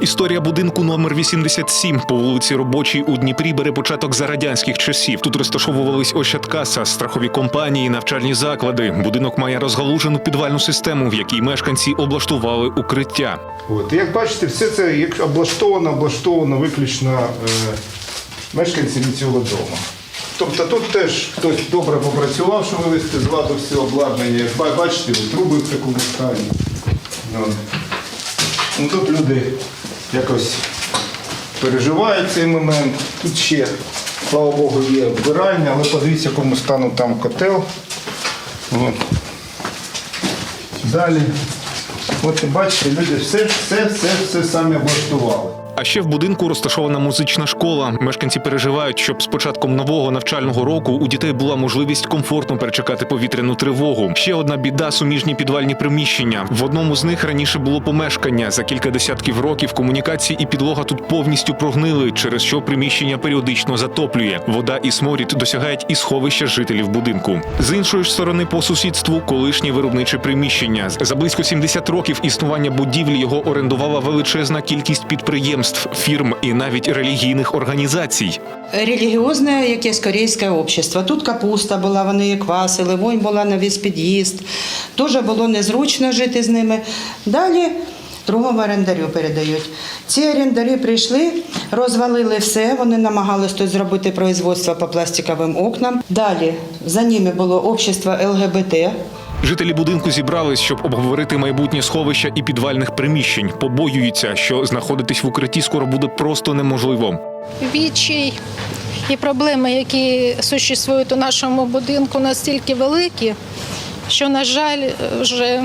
Історія будинку номер 87 по вулиці Робочій у Дніпрі бере початок за радянських часів. Тут розташовувались Ощадкаса, страхові компанії, навчальні заклади. Будинок має розгалужену підвальну систему, в якій мешканці облаштували укриття. От, як бачите, все це як облаштовано, облаштовано виключно е, мешканцями цього дому. Тобто тут теж хтось добре попрацював, щоб вивести з ладу все обладнання. Як ба- бачите, труби в такому стані. Ну, тут люди якось переживають цей момент. Тут ще, слава Богу, є вбиральня, але подивіться, якому стану там котел. От. Далі. От бачите, люди все, все, все, все самі облаштували. А ще в будинку розташована музична школа. Мешканці переживають, щоб з початком нового навчального року у дітей була можливість комфортно перечекати повітряну тривогу. Ще одна біда суміжні підвальні приміщення. В одному з них раніше було помешкання. За кілька десятків років комунікації і підлога тут повністю прогнили, через що приміщення періодично затоплює. Вода і сморід досягають і сховища жителів будинку. З іншої ж сторони, по сусідству, колишнє виробниче приміщення. За близько 70 років існування будівлі його орендувала величезна кількість підприємств, фірм і навіть релігійних організацій. Релігіозне якесь корейське общество. Тут капуста була, вони квасили, вонь була на весь під'їзд. Дуже було незручно жити з ними. Далі другому орендарю передають. Ці орендарі прийшли, розвалили все, вони намагались тут зробити производство по пластиковим окнам. Далі за ними було общество ЛГБТ. Жителі будинку зібрались, щоб обговорити майбутнє сховища і підвальних приміщень. Побоюються, що знаходитись в укритті скоро буде просто неможливо. відчай і проблеми, які существують у нашому будинку, настільки великі, що, на жаль, вже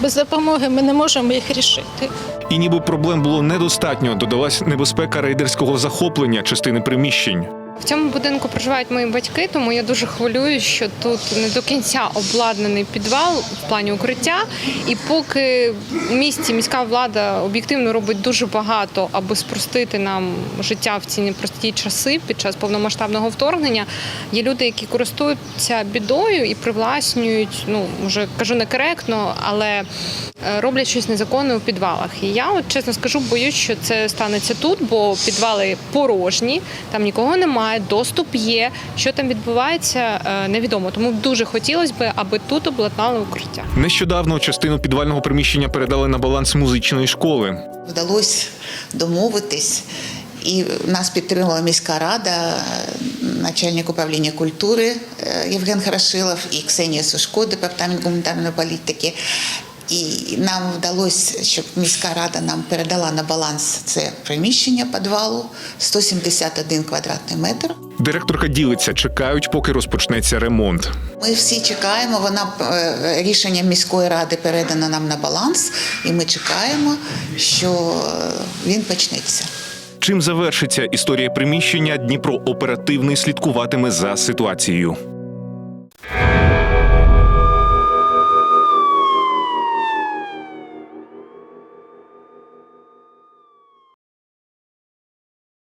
без допомоги ми не можемо їх рішити. І ніби проблем було недостатньо, додалась небезпека рейдерського захоплення частини приміщень. В цьому будинку проживають мої батьки, тому я дуже хвилююсь, що тут не до кінця обладнаний підвал в плані укриття. І поки в місті міська влада об'єктивно робить дуже багато, аби спростити нам життя в ці непрості часи під час повномасштабного вторгнення, є люди, які користуються бідою і привласнюють, ну вже кажу некоректно, але е, роблять щось незаконне у підвалах. І я, от чесно скажу, боюсь, що це станеться тут, бо підвали порожні, там нікого немає, доступ є. Що там відбувається, е, невідомо. Тому дуже хотілося б, аби тут обладнали укриття. Нещодавно частину підвального приміщення передали на баланс музичної школи. Вдалося домовитись, і нас підтримала міська рада, начальник управління культури е, Євген Хорошилов і Ксенія Сушко, департамент гуманітарної політики. І нам вдалося, щоб міська рада нам передала на баланс це приміщення підвалу 171 квадратний метр. Директорка ділиться, чекають, поки розпочнеться ремонт. Ми всі чекаємо. Вона е, рішення міської ради передано нам на баланс, і ми чекаємо, що е, він почнеться. Чим завершиться історія приміщення, Дніпро оперативний слідкуватиме за ситуацією.